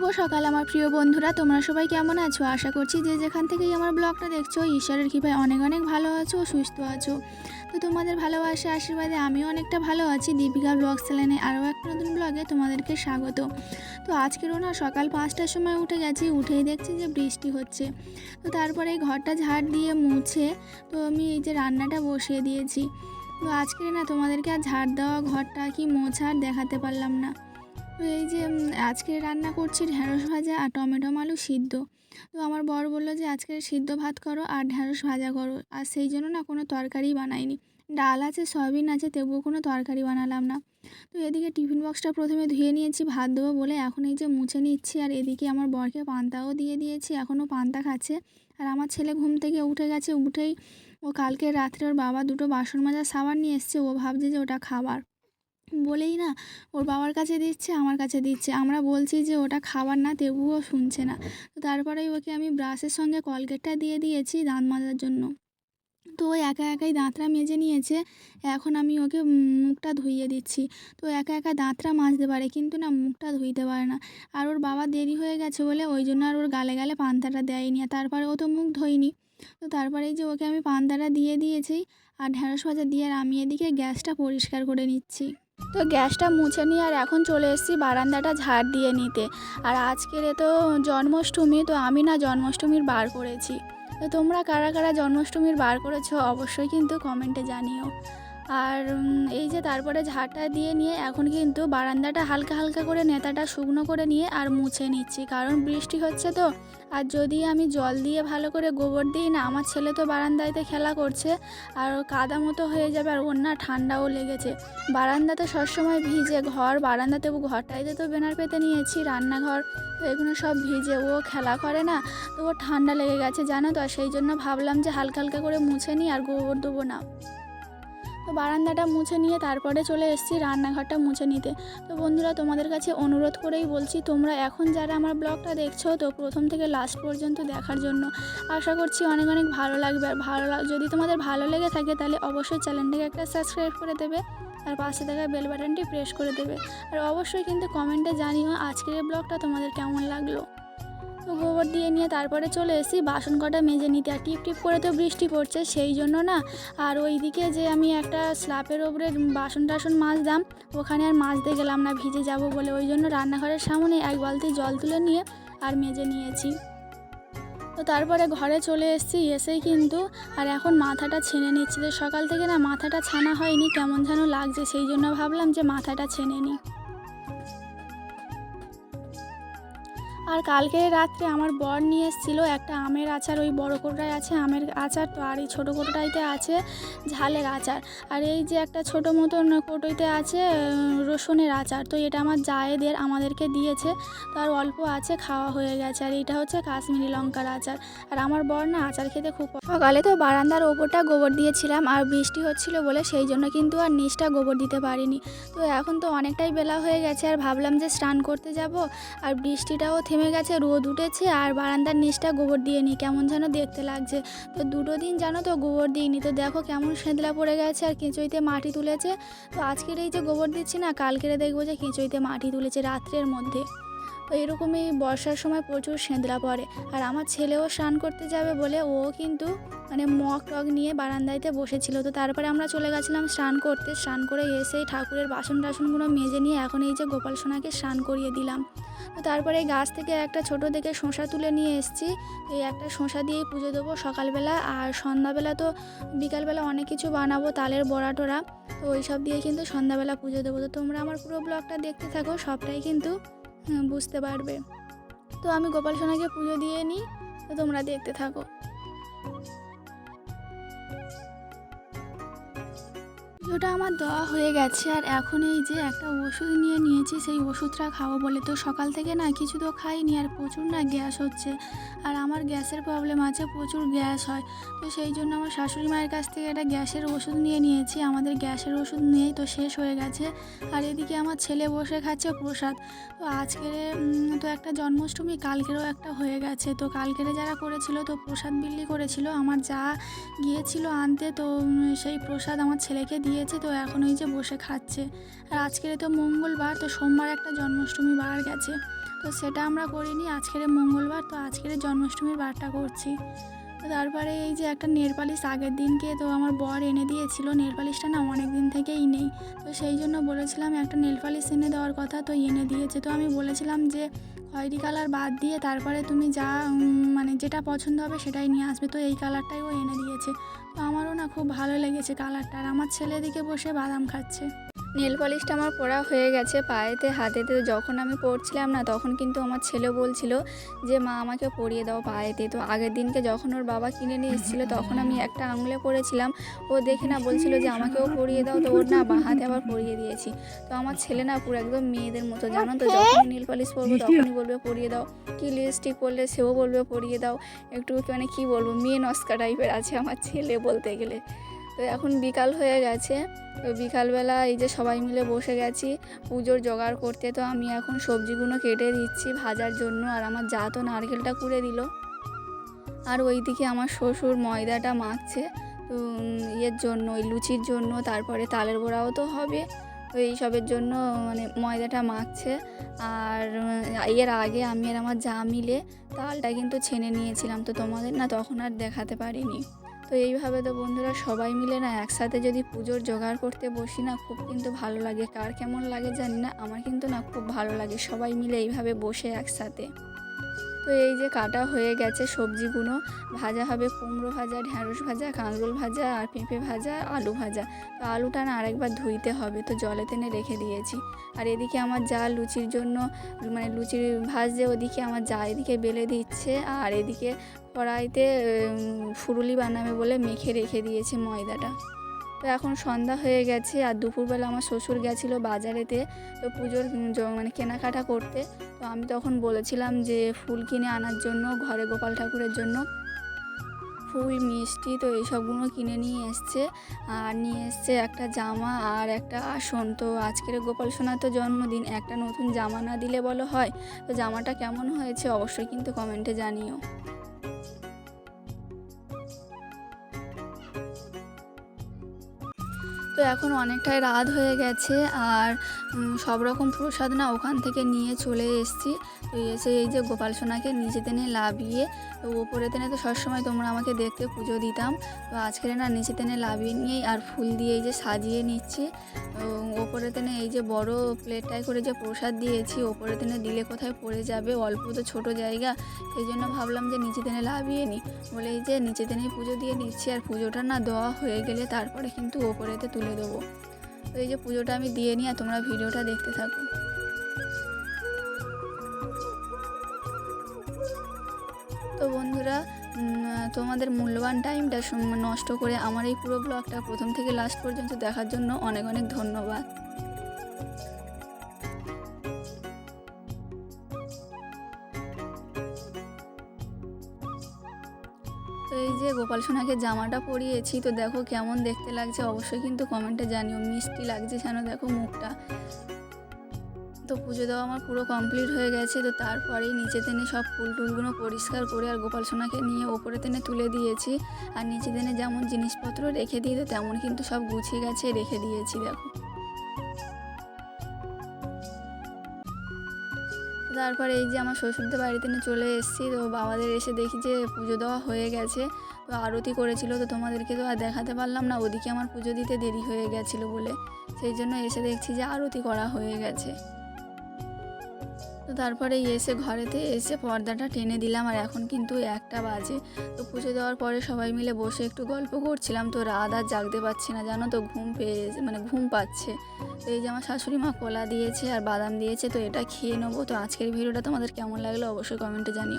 শুভ সকাল, আমার প্রিয় বন্ধুরা। তোমরা সবাই কেমন আছো? আশা করছি যে যেখান থেকেই আমার ব্লগটা দেখছ, ঈশ্বরের কৃপায় অনেক অনেক ভালো আছো সুস্থ আছো। তো তোমাদের ভালোবাসা, আশীর্বাদে আমিও অনেকটা ভালো আছি। দীপিকা ব্লগ চ্যানেলে আরও একটা নতুন ব্লগে তোমাদেরকে স্বাগত। তো আজকেরও না, সকাল পাঁচটার সময় উঠে গেছি, উঠেই দেখছি যে বৃষ্টি হচ্ছে। তো তারপরে এই ঘরটা ঝাড় দিয়ে মুছে, তো আমি এই যে রান্নাটা বসিয়ে দিয়েছি। তো আজকে না, তোমাদেরকে আর ঝাড় দেওয়া ঘরটা কি মোছা দেখাতে পারলাম না। এই যে আজকে রান্না করছি ঢ্যাঁড়স ভাজা আর টমেটো আলু সিদ্ধ। তো আমার বর বলল যে, আজকে সিদ্ধ ভাত করো আর ঢ্যাঁড়স ভাজা করো। আর সেই জন্য না কোনো তরকারি বানাইনি। ডাল আছে, সয়াবিন আছে, তবুও কোনো তরকারি বানালাম না। তো এদিকে টিফিন বক্সটা প্রথমে ধুয়ে নিয়েছি, ভাত দেবো বলে। এখন এই যে মুছে নিচ্ছি আর এদিকে আমার বরকে পান্তাও দিয়ে দিয়েছি, এখনও পান্তা খাচ্ছে। আর আমার ছেলে ঘুম থেকে উঠে গেছে, উঠেই ও কালকে রাত্রে ওর বাবা দুটো বাসন মাজার সাবান নিয়ে এসছে, ও ভাবছে যে ওটা খাবার। বলেই না, ওর বাবার কাছে দিচ্ছে, আমার কাছে দিচ্ছে। আমরা বলছি যে, ওটা খাবার না, তবুও শুনছে না। তো তারপরেই ওকে আমি ব্রাশের সঙ্গে কলগেটটা দিয়ে দিয়েছি দাঁত মাজার জন্য। তো ও একা একাই দাঁতরা মেজে নিয়েছে, এখন আমি ওকে মুখটা ধুইয়ে দিচ্ছি। তো একা একা দাঁতরা মাজতে পারে, কিন্তু না, মুখটা ধুইতে পারে না। আর ওর বাবা দেরি হয়ে গেছে বলে ওই জন্য আর ওর গালে গালে পান্তাটা দেয়নি, আর তারপরে ও তো মুখ ধোয়নি। তো তারপরে যে ওকে আমি পান্তাটা দিয়ে দিয়েছি, আর ঢ্যাঁড়স ভাজা দিয়ে আর আমি এদিকে গ্যাসটা পরিষ্কার করে নিচ্ছি। তো গ্যাসটা মুছে নিয়ে আর এখন চলে এসেছি বারান্দাটা ঝাড় দিয়ে নিতে। আর আজকের তো জন্মাষ্টমী, তো আমি না জন্মাষ্টমীর বার করেছি। তো তোমরা কারা কারা জন্মাষ্টমীর বার করেছ অবশ্যই কিন্তু কমেন্টে জানিও। আর এই যে তারপরে ঝাড়টা দিয়ে নিয়ে এখন কিন্তু বারান্দাটা হালকা হালকা করে নেতাটা শুকনো করে নিয়ে আর মুছে নিচ্ছি। কারণ বৃষ্টি হচ্ছে তো। আর যদি আমি জল দিয়ে ভালো করে গোবর দিই না, আমার ছেলে তো বারান্দাতে খেলা করছে আর কাদা মতো হয়ে যাবে আর ওর না ঠান্ডাও লেগেছে। বারান্দাতে সবসময় ভিজে ঘর, বারান্দাতে ঘরটাইতে তো বেনার পেতে নিয়েছি, রান্নাঘর এগুলো সব ভিজে ও খেলা করে না, তো ও ঠান্ডা লেগে গেছে জানো তো। সেই জন্য ভাবলাম যে হালকা হালকা করে মুছে নিই আর গোবর দেবো না। তো বারান্দাটা মুছে নিয়ে তারপরে চলে এসেছি রান্নাঘরটা মুছে নিতে। তো বন্ধুরা, তোমাদের কাছে অনুরোধ করেই বলছি, তোমরা এখন যারা আমার ব্লগটা দেখছ, তো প্রথম থেকে লাস্ট পর্যন্ত দেখার জন্য আশা করছি অনেক অনেক ভালো লাগবে। আর ভালো যদি তোমাদের ভালো লেগে থাকে, তাহলে অবশ্যই চ্যানেলটাকে একটা সাবস্ক্রাইব করে দেবে আর পাশে থাকা বেল বাটনটি প্রেস করে দেবে। আর অবশ্যই কিন্তু কমেন্টে জানিও আজকের ব্লগটা তোমাদের কেমন লাগল। গোবর দিয়ে নিয়ে তারপরে চলে এসেছি। বাসন কটা মেজে নিতে। আর টিপ টিপ করে তো বৃষ্টি পড়ছে, সেই জন্য না। আর ওইদিকে যে আমি একটা স্ল্যাপের ওপরে বাসন টাসন মাজতাম ওখানে আর মাজতে গেলাম না, ভিজে যাব বলে। ওই জন্য রান্নাঘরের সামনে এক বালতি জল তুলে নিয়ে আর মেজে নিয়েছি। তো তারপরে ঘরে চলে এসেছি, এসেই কিন্তু আর এখন মাথাটা ছেনে নিচ্ছি। তো সকাল থেকে না মাথাটা ছানা হয়নি, কেমন যেন লাগছে। সেই জন্য ভাবলাম যে মাথাটা ছেনে নিই। আর কালকে রাত্রে আমার বর নিয়ে এসেছিল একটা আমের আচার, ওই বড় কোটায় আছে আমের আচার, তো আর এই ছোটো কোটোটাইতে আছে ঝালের আচার। আর এই যে একটা ছোটো মতন কোটোইতে আছে রসুনের আচার, তো এটা আমার জায়েদের, আমাদেরকে দিয়েছে, তো আর অল্প আছে, খাওয়া হয়ে গেছে। আর এটা হচ্ছে কাশ্মীরি লঙ্কার আচার। আর আমার বর না আচার খেতে খুব সকালে তো বারান্দার ওপরটা গোবর দিয়েছিলাম, আর বৃষ্টি হচ্ছিল বলে সেই জন্য কিন্তু আর নিচটা গোবর দিতে পারিনি। তো এখন তো অনেকটাই বেলা হয়ে গেছে, আর ভাবলাম যে স্নান করতে যাব, আর বৃষ্টিটাও থেমে গেছে, রোদ উঠেছে আর বারান্দার নিচটা গোবর দিয়ে নি। কেমন যেন দেখতে লাগছে। তো দুটো দিন জানো তো গোবর দিইনি। তো দেখো কেমন সেঁদলা পড়ে গেছে আর কেঁচুইতে মাটি তুলেছে। তো আজকের এই যে গোবর দিচ্ছি না, কালকেরে দেখব যে কেঁচুইতে মাটি তুলেছে রাত্রের মধ্যে। তো এরকমই বর্ষার সময় প্রচুর সেঁদলা পড়ে। আর আমার ছেলেও স্নান করতে যাবে বলে ও কিন্তু মানে মগ টগ নিয়ে বারান্দাইতে বসেছিল। তো তারপরে আমরা চলে গেছিলাম স্নান করতে। স্নান করে এসেই ঠাকুরের বাসন টাসনগুলো মেজে নিয়ে এখন এই যে গোপাল সোনাকে স্নান করিয়ে দিলাম। তো তারপরে গাছ থেকে একটা ছোট দেখে শসা তুলে নিয়ে এসেছি। এই একটা শসা দিয়েই পুজো দেবো সকালবেলা। আর সন্ধ্যাবেলা তো বিকালবেলা অনেক কিছু বানাবো, তালের বড়া টোড়া। তো ওই সব দিয়ে কিন্তু সন্ধ্যাবেলা পুজো দেবো। তো তোমরা আমার পুরো ব্লগটা দেখতে থাকো, সবটাই কিন্তু বুঝতে পারবে। তো আমি গোপাল সোনাকে পুজো দিয়ে নিই। তো তোমরা দেখতে থাকো। পুজোটা আমার দেওয়া হয়ে গেছে। আর এখন এই যে একটা ওষুধ নিয়ে নিয়েছি, সেই ওষুধটা খাব বলে। তো সকাল থেকে না কিছু তো খাইনি, আর প্রচুর না গ্যাস হচ্ছে। আর আমার গ্যাসের প্রবলেম আছে, প্রচুর গ্যাস হয়। তো সেই জন্য আমার শাশুড়ি মায়ের কাছ থেকে একটা গ্যাসের ওষুধ নিয়ে নিয়েছি। আমাদের গ্যাসের ওষুধ নিয়েই তো শেষ হয়ে গেছে। আর এদিকে আমার ছেলে বসে খাচ্ছে প্রসাদ। তো আজকের তো একটা জন্মাষ্টমী, কালকেরও একটা হয়ে গেছে। তো কালকেরে যারা করেছিল, তো প্রসাদ বিল্লি করেছিল। আমার যা গিয়েছিল আনতে, তো সেই প্রসাদ আমার ছেলেকে দিয়েছে তো এখন ওই যে বসে খাচ্ছে। আর আজকের তো মঙ্গলবার, তো সোমবার একটা জন্মাষ্টমী বার গেছে। তো সেটা আমরা করিনি, আজকের মঙ্গলবার, তো আজকের জন্মাষ্টমীর বারটা করছি। তো তারপরে এই যে একটা নেল পালিশ আগের দিনকে তো আমার বর এনে দিয়েছিল নেল পালিশটা না অনেক দিন থেকেই নেই। তো সেই জন্য বলেছিলাম একটা নেল পালিশ এনে দেওয়ার কথা তো এনে দিয়েছে। তো আমি বলেছিলাম যে খয়েরি কালার বাদ দিয়ে তারপরে তুমি যা মানে যেটা পছন্দ হবে সেটাই নিয়ে আসবে। তো এই কালারটাই ও এনে দিয়েছে। তো আমারও না খুব ভালো লেগেছে কালারটা। আর আমার ছেলে দিকে বসে বাদাম খাচ্ছে। নেল পলিশটা আমার পরা হয়ে গেছে পায়েতে হাতেতে। যখন আমি পরছিলাম না তখন কিন্তু আমার ছেলে বলছিল যে মা আমাকে পরিয়ে দাও পায়েতে। তো আগের দিনকে যখন ওর বাবা কিনে নিয়ে এসেছিল তখন আমি একটা আঙুলে পরেছিলাম। ও দেখে না বলছিল যে আমাকেও পরিয়ে দাও। তো ওর না বাঁ হাতে আবার পরিয়ে দিয়েছি। তো আমার ছেলে না পুরো একদম মেয়েদের মতো জানো তো? যখনই নীল পলিশ পরবো তখনই বলবে পরিয়ে দাও। কি লিপস্টিক পরলে সেও বলবে পরিয়ে দাও। একটু মানে কি বলব মেয়ে নস্কা টাইপের আছে আমার ছেলে বলতে গেলে। তো এখন বিকাল হয়ে গেছে। তো বিকালবেলা এই যে সবাই মিলে বসে গেছি, পুজোর জোগাড় করতে। তো আমি এখন সবজিগুলো কেটে দিচ্ছি ভাজার জন্য আর আমার যা তো নারকেলটা কুড়ে দিল। আর ওইদিকে আমার শ্বশুর ময়দাটা মাখছে। ইয়ের জন্য, ওই লুচির জন্য, তারপরে তালের বড়াও তো হবে। তো এইসবের জন্য মানে ময়দাটা মাখছে। আর এর আগে আমি আর আমার যা মিলে তালটা কিন্তু ছেনে নিয়েছিলাম। তো তোমাদের না তখন আর দেখাতে পারিনি। তো এইভাবে তো বন্ধুরা সবাই মিলে না একসাথে যদি পুজোর জোগাড় করতে বসি না, খুব কিন্তু ভালো লাগে। কার কেমন লাগে জানি না, আমার কিন্তু না খুব ভালো লাগে। সবাই মিলে এইভাবে বসে একসাথে। তো এই যে কাটা হয়ে গেছে সবজিগুলো ভাজা হবে কুমড়ো ভাজা ঢ্যাঁড়স ভাজা, কাঁকরোল ভাজা আর পেঁপে ভাজা, আলু ভাজা। তো আলুটা না আরেকবার ধুইতে হবে, তো জলে টেনে রেখে দিয়েছি। আর এদিকে আমার যা লুচির জন্য মানে লুচির ভাজছে, ওদিকে আমার যা এদিকে বেলে দিচ্ছে। আর এদিকে কড়াইতে ফুরুলি বানাবে বলে মেখে রেখে দিয়েছে ময়দাটা। তো এখন সন্ধ্যা হয়ে গেছে আর দুপুরবেলা আমার শ্বশুর গেছিল বাজারেতে তো পুজোর মানে কেনাকাটা করতে। তো আমি তখন বলেছিলাম যে ফুল কিনে আনার জন্য, ঘরে গোপাল ঠাকুরের জন্য ফুল, মিষ্টি তো এইসবগুলো কিনে নিয়ে এসছে। আর নিয়ে এসছে একটা জামা আর একটা আসন। তো আজকের গোপাল সোনার তো জন্মদিন, একটা নতুন জামা না দিলে বলো হয়? তো জামাটা কেমন হয়েছে অবশ্যই কিন্তু কমেন্টে জানিও। তো এখন অনেকটাই রাত হয়ে গেছে আর সব রকম প্রসাদ না ওখান থেকে নিয়ে চলে এসেছি। তো এসে এই যে গোপাল সোনাকে নিচে টেনে লাভিয়ে, তো ওপরে টেনে তো সবসময় তোমরা আমাকে দেখতে পুজো দিতাম। তো আজকে না নিচে টেনে লাভিয়ে নিয়েই আর ফুল দিয়ে এই যে সাজিয়ে নিচ্ছি। ওপরে টেনে এই যে বড় প্লেটটায় করে যে প্রসাদ দিয়েছি ওপরে টেনে দিলে কোথায় পড়ে যাবে? অল্প তো ছোট জায়গা, সেই জন্য ভাবলাম যে নিচে টেনে লাভিয়ে নিই। বলে এই যে নিচে টেনেই পুজো দিয়ে নিচ্ছি আর পুজোটা না দেওয়া হয়ে গেলে তারপরে কিন্তু ওপরেতে তুলে দেবো। তো এই যে পুজোটা আমি দিয়ে নিয়ে তোমরা ভিডিওটা দেখতে থাকো। তো বন্ধুরা তোমাদের মূল্যবান টাইমটা নষ্ট করে আমার এই পুরো ব্লগটা প্রথম থেকে লাস্ট পর্যন্ত দেখার জন্য অনেক অনেক ধন্যবাদ। গোপাল সোনাকে জামাটা পরিয়েছি, তো দেখো কেমন দেখতে লাগছে। অবশ্যই কিন্তু কমেন্টে জানিও, মিষ্টি লাগছে যেন দেখো মুখটা। তো পুজো দেওয়া আমার পুরো কমপ্লিট হয়ে গেছে, তো তারপরেই নিচে টেনে সব ফুল টুলগুলো পরিষ্কার করে আর গোপাল সোনাকে নিয়ে ওপরে টেনে তুলে দিয়েছি। আর নিচে টেনে যেমন জিনিসপত্র রেখে দিই, তো তেমন কিন্তু সব গুছিয়ে গেছে রেখে দিয়েছি, দেখো। তারপরে এই যে আমার শ্বশুরদের বাড়িতে চলে এসেছি, তো বাবাদের এসে দেখি যে পুজো দেওয়া হয়ে গেছে। আরতি করেছিল তো তোমাদেরকে তো আর দেখাতে পারলাম না। ওদিকে আমার পুজো দিতে দেরি হয়ে গেছিল বলে। সেই জন্য এসে দেখছি যে আরতি করা হয়ে গেছে। তো তারপরে এসে ঘরেতে এসে পর্দাটা টেনে দিলাম আর এখন কিন্তু একটা বাজে। তো পুজো দেওয়ার পরে সবাই মিলে বসে একটু গল্প করছিলাম। তো রাত আর জাগতে পারছি না, জানো তো? ঘুম পেয়ে মানে ঘুম পাচ্ছে। তো এই যে আমার শাশুড়ি মা কলা দিয়েছে আর বাদাম দিয়েছে, তো এটা খেয়ে নেব। তো আজকের ভিডিওটা তোমাদের কেমন লাগল অবশ্যই কমেন্টে জানিও।